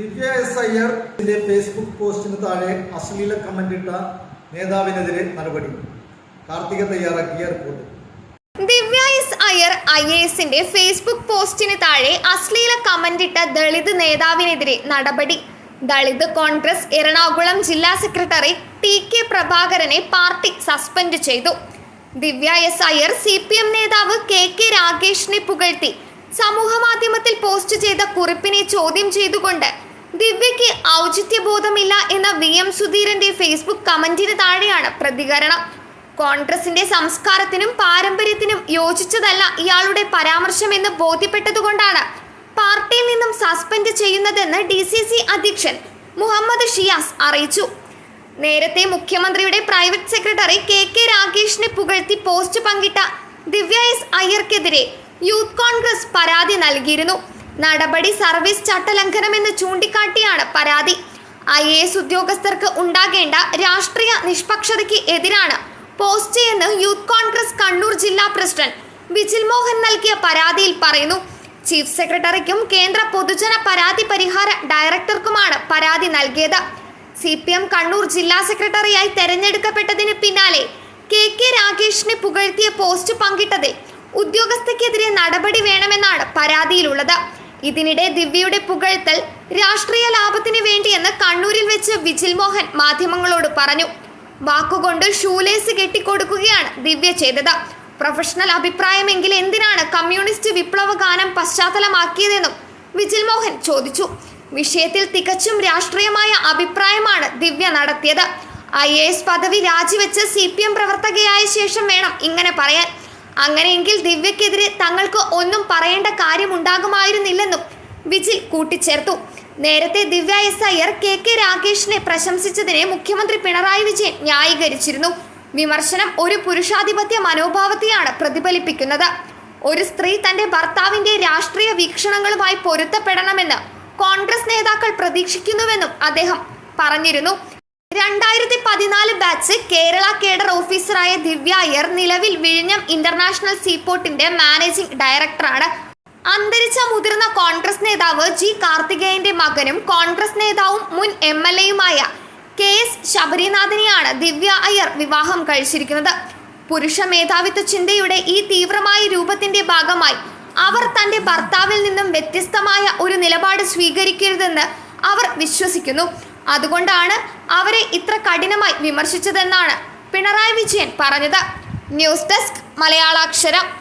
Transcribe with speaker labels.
Speaker 1: ദിവ്യ S അയ്യറിന്റെ Facebook പോസ്റ്റിന് താഴെ അശ്ലീല കമന്റ് ഇട്ട നേതാവിനെതിരെ നടപടി. കാർത്തിക തയ്യാറാക്കിയ report.
Speaker 2: Divya S Iyer I A എസിന്റെ ഫേസ്ബുക്ക് പോസ്റ്റിന് താഴെ അശ്ലീല കമന്റ് ഇട്ട ദളിത് നേതാവിനെതിരെ നടപടി. ദളിത് കോൺഗ്രസ് എറണാകുളം ജില്ലാ സെക്രട്ടറി ടി കെ പ്രഭാകരനെ പാർട്ടി സസ്പെൻഡ് ചെയ്തു. Divya S Iyer C P M നേതാവ് കെ കെ രാഗേഷിനെ പുകഴ്ത്തി. സമൂഹമാധ്യമത്തിൽ പോസ്റ്റ് ചെയ്ത കുറിപ്പിനെ ചോദ്യം ചെയ്തുകൊണ്ട് ദിവ്യയ്ക്ക് ഔചിത്യബോധമില്ല എന്ന വി എം സുധീരന്റെ ഫേസ്ബുക്ക് കമന്റിന് താഴെയാണ് പ്രതികരണം. കോൺഗ്രസിന്റെ സംസ്കാരത്തിനും പാരമ്പര്യത്തിനും യോജിച്ചതല്ല ഇയാളുടെ പരാമർശമെന്ന് ബോധ്യപ്പെട്ടതുകൊണ്ടാണ് പാർട്ടിയിൽ നിന്നും സസ്പെൻഡ് ചെയ്യുന്നതെന്ന് ഡി സി സി അധ്യക്ഷൻ മുഹമ്മദ് ഷിയാസ് അറിയിച്ചു. നേരത്തെ മുഖ്യമന്ത്രിയുടെ പ്രൈവറ്റ് സെക്രട്ടറി കെ കെ രാഗേഷിനെ പുകഴ്ത്തി പോസ്റ്റ് പങ്കിട്ട ദിവ്യ എസ് അയ്യർക്കെതിരെ യൂത്ത് കോൺഗ്രസ് പരാതി നൽകിയിരുന്നു. നടപടി സർവീസ് ചട്ടലംഘനമെന്ന് ചൂണ്ടിക്കാട്ടിയാണ് പരാതി. ഐ എ എസ് ഉദ്യോഗസ്ഥർക്ക് ഉണ്ടാകേണ്ട രാഷ്ട്രീയ നിഷ്പക്ഷതയ്ക്ക് എതിരാണ് പോസ്റ്റ് എന്ന് യൂത്ത് കോൺഗ്രസ് കണ്ണൂർ ജില്ലാ പ്രസിഡന്റ് വിജിൽ മോഹൻ നൽകിയ പരാതിയിൽ പറയുന്നു. ചീഫ് സെക്രട്ടറിക്കും കേന്ദ്ര പൊതുജന പരാതി പരിഹാര ഡയറക്ടർക്കുമാണ് പരാതി നൽകിയത്. സി പി എം കണ്ണൂർ ജില്ലാ സെക്രട്ടറിയായി തെരഞ്ഞെടുക്കപ്പെട്ടതിന് പിന്നാലെ കെ കെ രാകേഷിനെ പുകഴ്ത്തിയ പോസ്റ്റ് പങ്കിട്ടതിൽ ഉദ്യോഗസ്ഥയ്ക്കെതിരെ നടപടി വേണമെന്നാണ് പരാതിയിലുള്ളത്. ഇതിനിടെ ദിവ്യയുടെ പുകഴ്ത്തൽ രാഷ്ട്രീയ ലാഭത്തിന് വേണ്ടിയെന്ന് കണ്ണൂരിൽ വെച്ച് വിജിൽ മോഹൻ മാധ്യമങ്ങളോട് പറഞ്ഞു. വാക്കുകൊണ്ട് ഷൂലേസ് കെട്ടിക്കൊടുക്കുകയാണ് ദിവ്യ ചെയ്തത്. പ്രൊഫഷണൽ അഭിപ്രായമെങ്കിൽ എന്തിനാണ് കമ്മ്യൂണിസ്റ്റ് വിപ്ലവ ഗാനം പശ്ചാത്തലമാക്കിയതെന്നും വിജിൽ മോഹൻ ചോദിച്ചു. വിഷയത്തിൽ തികച്ചും രാഷ്ട്രീയമായ അഭിപ്രായമാണ് ദിവ്യ നടത്തിയത്. ഐ എ എസ് പദവി രാജിവെച്ച് സി പി എം പ്രവർത്തകയായ ശേഷം വേണം ഇങ്ങനെ പറയാൻ. അങ്ങനെയെങ്കിൽ ദിവ്യക്കെതിരെ തങ്ങൾക്ക് ഒന്നും പറയേണ്ട കാര്യമുണ്ടാകുമായിരുന്നില്ലെന്നും വിജിൽ കൂട്ടിച്ചേർത്തു. നേരത്തെ Divya S Iyer K K രാകേഷിനെ പ്രശംസിച്ചതിനെ മുഖ്യമന്ത്രി പിണറായി വിജയൻ ന്യായീകരിച്ചിരുന്നു. വിമർശനം ഒരു പുരുഷാധിപത്യ മനോഭാവത്തെയാണ് പ്രതിഫലിപ്പിക്കുന്നത്. ഒരു സ്ത്രീ തന്റെ ഭർത്താവിന്റെ രാഷ്ട്രീയ വീക്ഷണങ്ങളുമായി പൊരുത്തപ്പെടണമെന്ന് കോൺഗ്രസ് നേതാക്കൾ പ്രതീക്ഷിക്കുന്നുവെന്നും അദ്ദേഹം പറഞ്ഞിരുന്നു. രണ്ടായിരത്തി പതിനാല് ബാച്ച് കേരള കേഡർ ഓഫീസറായ ദിവ്യ അയ്യർ നിലവിൽ വിഴിഞ്ഞം ഇന്റർനാഷണൽ സീപോർട്ടിന്റെ മാനേജിംഗ് ഡയറക്ടറാണ്. അന്തരിച്ച മുതിർന്ന കോൺഗ്രസ് നേതാവ് ജി കാർത്തികേയന്റെ മകനും കോൺഗ്രസ് നേതാവും മുൻ എം എൽ എയുമായ കെ എസ് ശബരിനാഥനെയാണ് ദിവ്യ അയ്യർ വിവാഹം കഴിച്ചിരിക്കുന്നത്. പുരുഷ മേധാവിത്വ ചിന്തയുടെ ഈ തീവ്രമായ രൂപത്തിന്റെ ഭാഗമായി അവർ തന്റെ ഭർത്താവിൽ നിന്നും വ്യത്യസ്തമായ ഒരു നിലപാട് സ്വീകരിക്കരുതെന്ന് അവർ വിശ്വസിക്കുന്നു. അതുകൊണ്ടാണ് അവരെ ഇത്ര കഠിനമായി വിമർശിച്ചതെന്നാണ് പിണറായി വിജയൻ പറഞ്ഞത്. News desk Malayalaksharam.